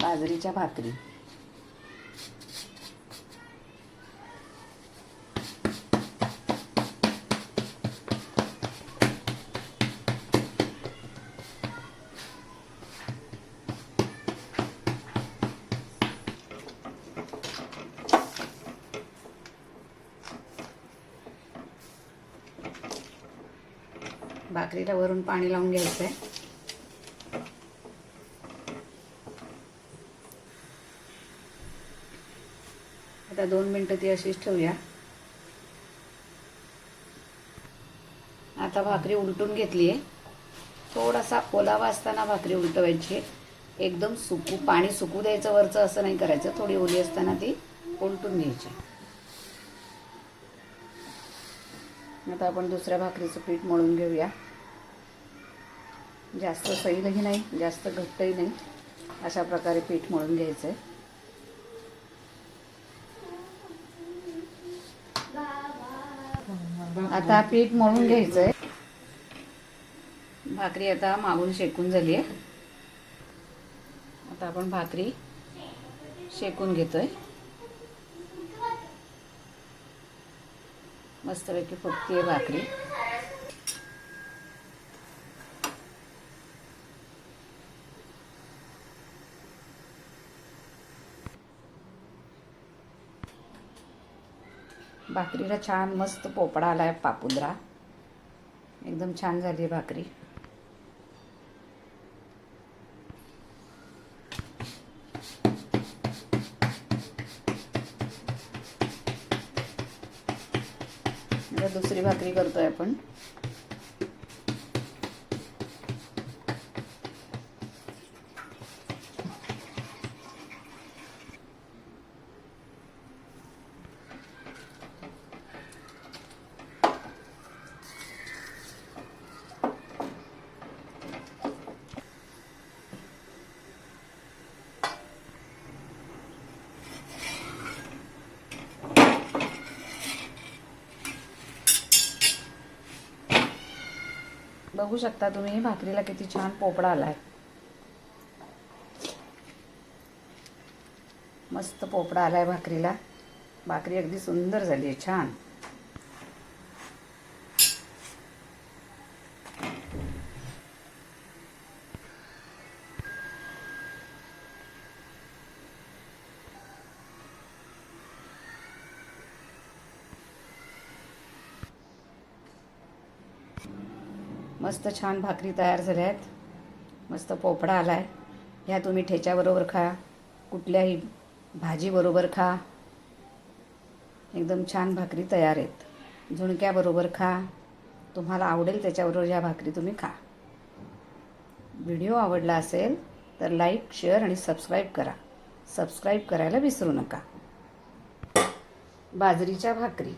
बाजरीच्या भाकरी. भाकरीला वरून पाणी लावून घ्यायचं आहे आता दोन मिनटं ती अशीच ठेवूया. आता भाकरी उलटून घेतली आहे. थोडासा ओलावा असताना भाकरी उलटवायची एकदम सुकू पाणी सुकू द्यायचं वरचं असं नाही करायचं. थोडी ओली असताना ती उलटून घ्यायची आता आपण दुसऱ्या भाकरीचं पीठ मळून घेऊया. जास्त सैलही नाही जास्त घट्टही नाही. अशा प्रकारे पीठ मळून घ्यायचं आहे आता पीठ मळून घ्यायचं आहे भाकरी आता मागून शेकून झाली आहे आता आपण भाकरी शेकून घेतोय. मस्तपैकी फुगती भाकरी. भाकरीला छान मस्त पोपडा आहे पापुद्रा. एकदम छान झाली आहे भाकरी. दुसरी भाकरी करतोय आपण. बघू शकता तुम्ही भाकरीला किती छान पोपडा आलाय. मस्त पोपडा आलाय भाकरीला. भाकरी अगदी सुंदर झाली आहे छान. मस्त छान भाकरी तयार झाल्या आहेत मस्त पोपडा आला आहे ह्या तुम्ही ठेच्याबरोबर खा. कुठल्याही भाजीबरोबर खा. एकदम छान भाकरी तयार आहेत. झुणक्याबरोबर खा. तुम्हाला आवडेल त्याच्याबरोबर ह्या भाकरी तुम्ही खा. व्हिडिओ आवडला असेल तर लाईक शेअर आणि सबस्क्राईब करा. सबस्क्राईब करायला विसरू नका. बाजरीच्या भाकरी.